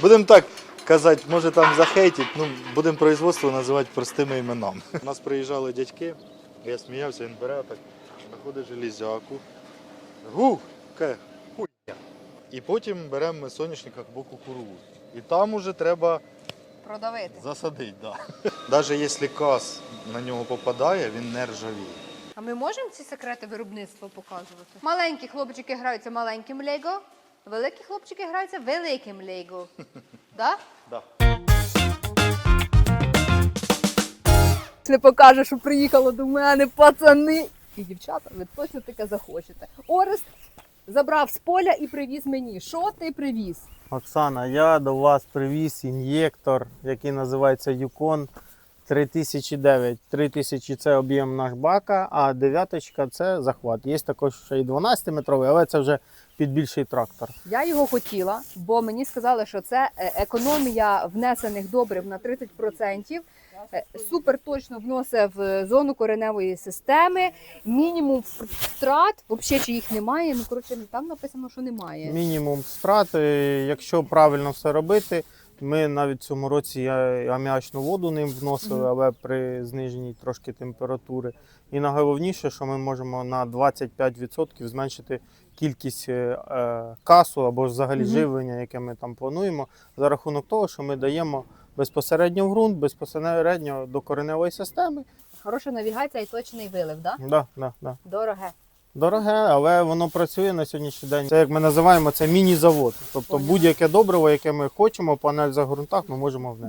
Будемо так казати, може там захейтить, ну будемо производство називати простими іменами. У нас приїжджали дядьки, я сміявся, він бере так, знаходить железяку. Гу, ке, хуйня. І потім беремо ми соняшник або кукурудзу. І там уже треба Продавити. засадити. Да. Навіть якщо каз на нього попадає, він не ржавіє. А ми можемо ці секрети виробництва показувати? Маленькі хлопчики граються маленьким лего, великі хлопчики граються великим лего. Да? Да. не покаже, що приїхало до мене, пацани. І дівчата, ви точно таке захочете. Орест забрав з поля і привіз мені. Що ти привіз? Оксана, я до вас привіз ін'єктор, який називається Yukon 3009. 3000 це об'єм наш бака, а дев'яточка це захват. Є також ще і 12-метровий, але це вже під більший трактор. Я його хотіла, бо мені сказали, що це е, економія внесених добрив на 30%. е, Супер точно вносить в зону кореневої системи. Мінімум втрат, взагалі чи їх немає. Ну коротше, там написано, що немає. Мінімум страт, е, якщо правильно все робити. Ми навіть в цьому році аміачну воду ним вносили, але при зниженні трошки температури. І найголовніше, що ми можемо на 25% зменшити кількість е, е, касу або взагалі живлення, яке ми там плануємо, за рахунок того, що ми даємо безпосередньо в ґрунт, безпосередньо до кореневої системи. Хороша навігація і точний вилив, да? Да, да, да. Дороге. Дороге, але воно працює на сьогоднішній день. Це як ми називаємо це міні-завод. Тобто будь-яке добриво, яке ми хочемо панель за ґрунтах, ми можемо внести.